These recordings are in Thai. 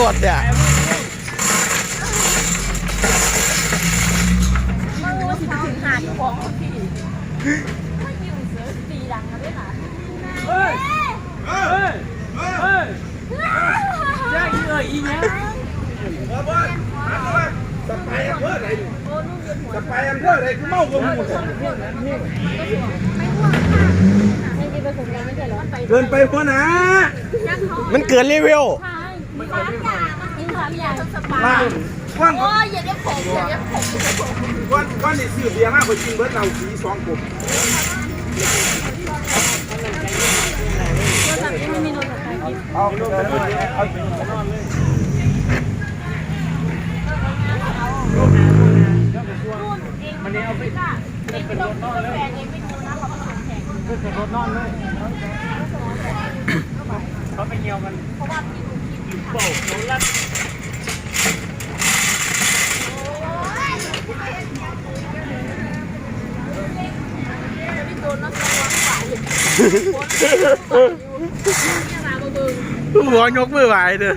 ลดเนี่ยมันรู้สิถึงหาดของพี่ไม่อยู่เสือตีดังกันด้วยค่ะเฮ้ยเฮ้ยเฮ้ยแย่อีเอ้ยอีแม่จะไปอำเภอไหนจะไปอำเภอไหนคือเมากับมึงไม่มีประสบการณ์ไม่ใช่หรอไปเกินไปพ่อนะ มันเกินรีวิวใช่มีควา มอยากมีความอยากสบาว่ายว่างโอ้ยอย่าได้ผมอย่าได้ผมวันวันนี้ซื้อเบียร์มาคนจริงเบิร์ดเราสีสองกลุ่มโทรศัพท์ยังไม่มีโทรศัพท์ใครกินเอาเอามันนี่เอาไปเองไม่ต้องแฟนเองไม่ดูนะเขาผสมแข่งขึ้นจากรถนอนเลยเขาไปเงียวมันเพราะว่า พี่ดูคลิปโป่งลงลัดพี่โดนนักร้องฝ่ายเนี่ยมาบึง หัวยกมือไหวเด้อ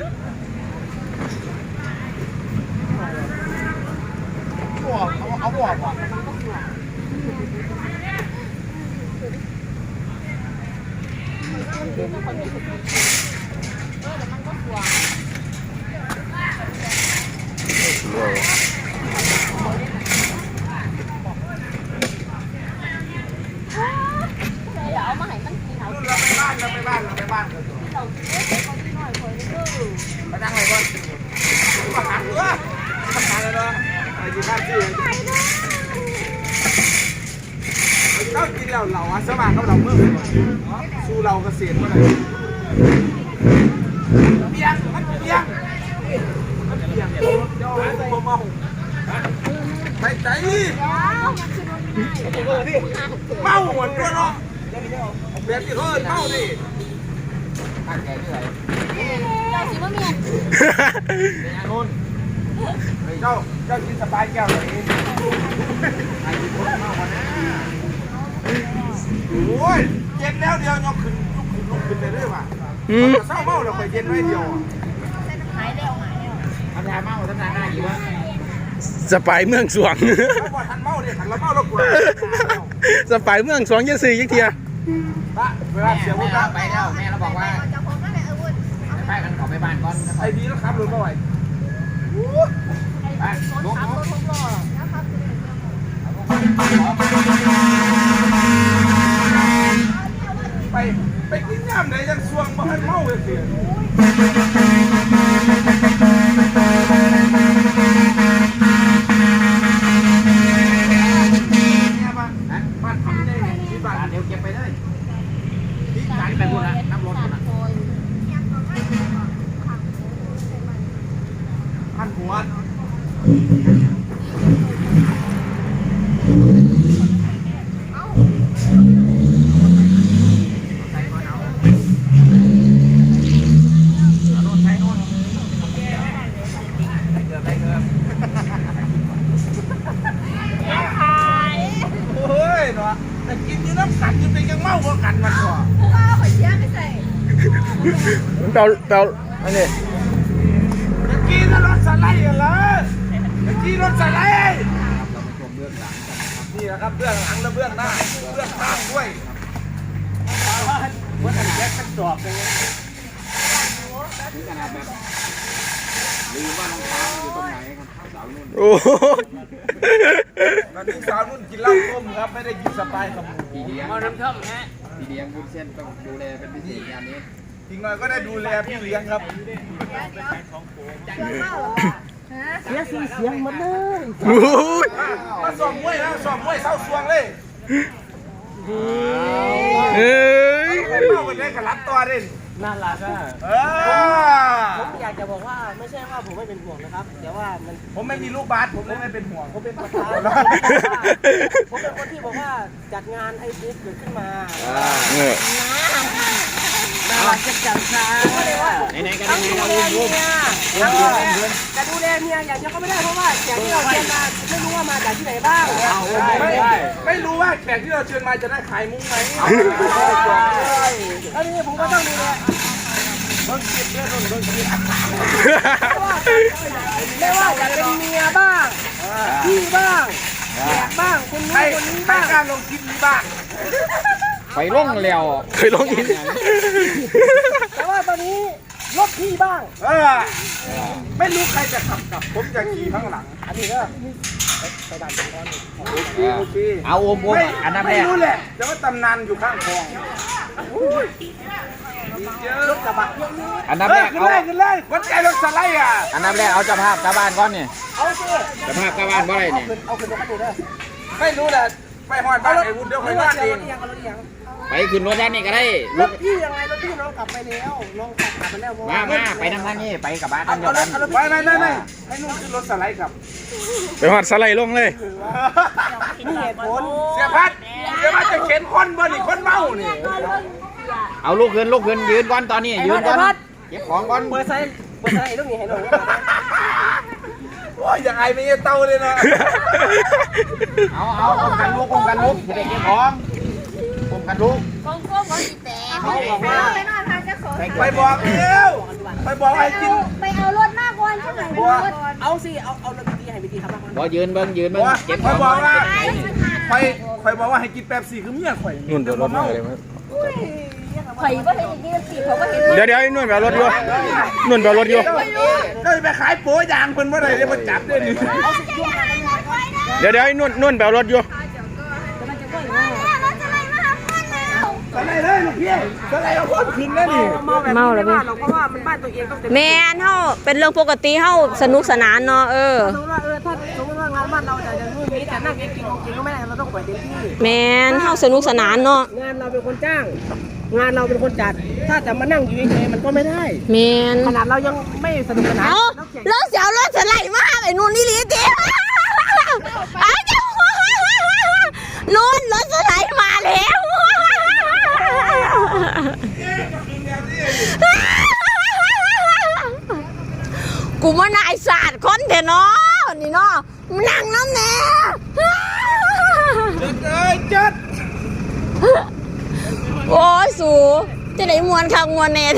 เอาบอกว่า อย่าเอามาให้มันกินเอา เราไปบ้านเราไปบ้านเราไปบ้านเราเอ๊ะเขาดีหน่อยคนนี้คือไปนั่งไหนก่อนมาหาตัวมาหาเลยเนาะไปกินบ้านที่เรากินแล้วเราอะสมัครเขาเราเมื่อสู้เราเกษตรเมื่อไหร่เปียงมันเปียงมันเปียงเจ้าตัวเมาไปใจเมาเหมือนตัวเนาะ แบบที่เขาเมาดิเราสิว่าเมียนเจ้าเจ้ากินสบายแก้วเลยไอ้คนเมาวันนะโอ้ยเย็นแล้วเดียวยกขึ้นลุกขึ้นลุกขึ้นไปเรื่อยว่ะอืมเศร้าเมาเราไปเย็นไว้เดียวหายแล้วหายแล้วทำยาเมาทำยาหน้าอยู่วะสไปเมืองสวงถ้าพอทันเมาเนี่ยขันเราเมาเรากลัวสไปเมืองสวงยังสี่ยังเทีย ละเวลาเสียวุฒิไปแล้วแม่เราบอกว่าไปกันขอไปบ้านก่อนไอ้ดีแล้วครับรถเมื่อไหร่ไปลุกขับรถทุกล้อไปไปกินย่ำไหนยังสวงมาให้เมาเลยเสี ไปพูดละน้ำรถนะพันหัว โอ้ยเนาะแต่กินอยู่น้ำสัตว์อยู่เป็นยังเมากว่ากันมันกว่า เปาเปาอันนี้จะกินรถสไลด์กันเหรอจะกินรถสไลด์นี่แหละครับเบื้องหลังและเบื้องหน้าเบื้องข้างด้วยว่าแต่แยกขั้นจอบเลยถึงขนาดแบบลืมว่าน้องช้างอยู่ตรงไหนครับสาวนุ่นโอ้โหตอนนี้สาวนุ่นกินเหล้าต้มครับไม่ได้กินสปายกับหมูพี่เลี้ยงเอาน้ำท่อมฮะพี่เลี้ยงบุญเส้นต้องดูแลเป็นพิเศษงานนี้ ทิ้งหน่อยก็ได้ดูแลพี่เลี้ยงครับ เสียสีเสียงหมดเลยโอ้ยมาสอบมวยนะสอบมวยเศร้าสวงเลยเอ้ยไปเมากันได้กับรับตัวเด่นน่ารักอะเอผมออยากจะบอกว่าไม่ใช่ว่าผมไม่เป็นห่วงนะครับแต่ว่ามันผมไม่มีลูกบาสผมเลยไม่เป็นห่วงผมเป็นประธานผมเป็นคนที่บอกว่าจัดงานไอ้ดิสเกิดขึ้นมาเออ น่ารักจัดจังจ้าว่าไหนๆกันทั้งยังไงดูเราแลลืมเมีบุยญทั้งดูแลแต่ดูแลเมียอย่างเดียวก็ไม่ได้เพราะว่าอย่างที่เราเรียนมาไม่รู้ว่ามาจากที่ไหนบ้างไม่ไม่รู้ว่าแขกที่เราเชิญมาจะได้ขายมุ้งไหมแล้วนี่ผมก็ต้องดูแลเอบิ่งคลิปเด้อนุ่นเบิ่งคลิปไม่ว่าจะเป็นเมียบ้างพี่บ้างแขกบ้างคนนู้นคนนี้บ้างการลงคลิปนี้บ้าง ไปล่องแล้วเคยลงอินแต่ว่าตอนนี้รถพี่บ้าง เออไม่รู้ใครจะขับกับ ผมจะขี่ข้างหลัง อันนี้ก็ไปดันตรงนั้นโอเคโอเคเอาโอมโอมไม่อันนั้นแรไม่กรู้แหละแต่ว่าตำนานอยู่ข้างคลองอุ้ยมีเยอะรถกระบะอันนั้นเอแรอกขึ้นเอาเลยขึ้นเลยคนใจรถสไลด์อะอันนั้นแรกเอาเจ้าภาพเจ้าบ้านก่อนนี่เอาสิเจ้าภาพเจ้าบ้านบ่ได้นี่เอาขึ้นรถคันนี้เด้อไม่รู้แหละ ไปหอดบ้านไอ้วุฒิเดี๋ยวไปบ้านเองไปขึ้นรถด้านนี้ก็ได้รถพี่ยังไงรถพี่น้องกลับไปแล้วน้องกลับไปแล้วมามาไปทางทางนี้ไปกับบ้านกันเดียวกันไปไม่ไม่ไม่ให้นุ่นขึ้นรถสไลด์กลับ ไปหอดสไลด์ลงเลยนี่เหตุผลเสียพัดเสียพัดจะเข็นคนบ่นี่คนเมานี่เอาลูกขึ้นลูกขึ้นยืนก่อนตอนนี้ยืนก่อนเก็บของก่อนเปิดไซเปิดไซลูกนี่ให้หน่อยโอ้ยอย่างไอไม่ใช่เต้าเลยนะเอาเอาอมกันลูกอมกันลูกจะได้เก็บของอมกันลูกกองก้มเขาสิแตกเขาบอกว่าไปนอนทางเจ้าของไปบอกเร็วไปบอกให้กินไปเอารถมากกว่าใช่ไหมบัวเอาสิเอาเอารถดีๆให้ไปดีครับบ่ยืนเบิ่งยืนบัเบิ่งวเก็บขไปองบอกว่าไปไปไปบอกว่าให้กินแป๊บซี่คือเมียข่อยนุ่นเดี๋ยวรถมาเลยมั้ย ข่อยว่าเห็นอย่างนี้สิเขาก็เห็นเดี๋ยวเดี๋ยวไอ้นุ่นไปเอารถอยู่นุ่นไปเอารถอยู่ก็ไปขายโป๊ยางเพิ่นบ่ได้เดี๋ยวมาจับได้นี่เดี๋ยวเดี๋ยวไอ้นุ่นนุ่นไปเอารถอยู่สไลด์เลยลูกพี่สไลด์เอาคนขึ้นแล้วนี่เมาแบบนี้ไม่ว่าหรอกเพราะว่ามันบ้านตัวเองต้องเต็มแมนเฮาเป็นเรื่องปกติเฮาสนุกสนานเนาะเออสมมติว่าเออถ้าสมมติว่างานบ้านเราจะจะนู่นนี้แต่นั่งกินกินของกินก็ไม่ได้เราต้องปล่อยเต็มที่แมนเฮาสนุกสนานเนาะงานเราเป็นคนจ้าง งานเราเป็นคนจัด ถ้าจะมานั่งอยู่เฉยๆมันก็ไม่ได้ แมนขนาดเรายังไม่สนุกสนานเอาแล้วแข่งแล้วเสียวรถสไลด์มาไอ้นุ่นนี่ลีติอ้าวเจ้านุ่นรถสไลด์มาแล้วกูมานายศาสตร์คนเถอะเนาะนี่เนาะมานั่งน้ำแน่เอ้ยจัดโอ้ย สูจะได้มวนคังมวนเนต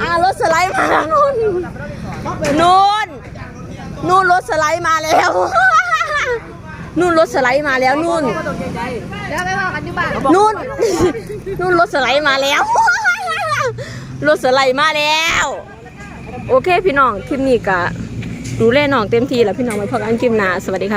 อารถสไลด์มาแล้วนู่นนู่นนู่นรถสไลด์มาแล้วนู่นรถสไลด์มาแล้วนู่นแล้วไปว่ากันที่บ้านนู่นนู่นรถสไลด์มาแล้วรถสไลด์มาแล้ว โอเคพี่น้องคลิปนี้ก็ดูแลน้องเต็มที่แล้วพี่น้องไว้พบกันคลิปหน้าสวัสดีค่ะ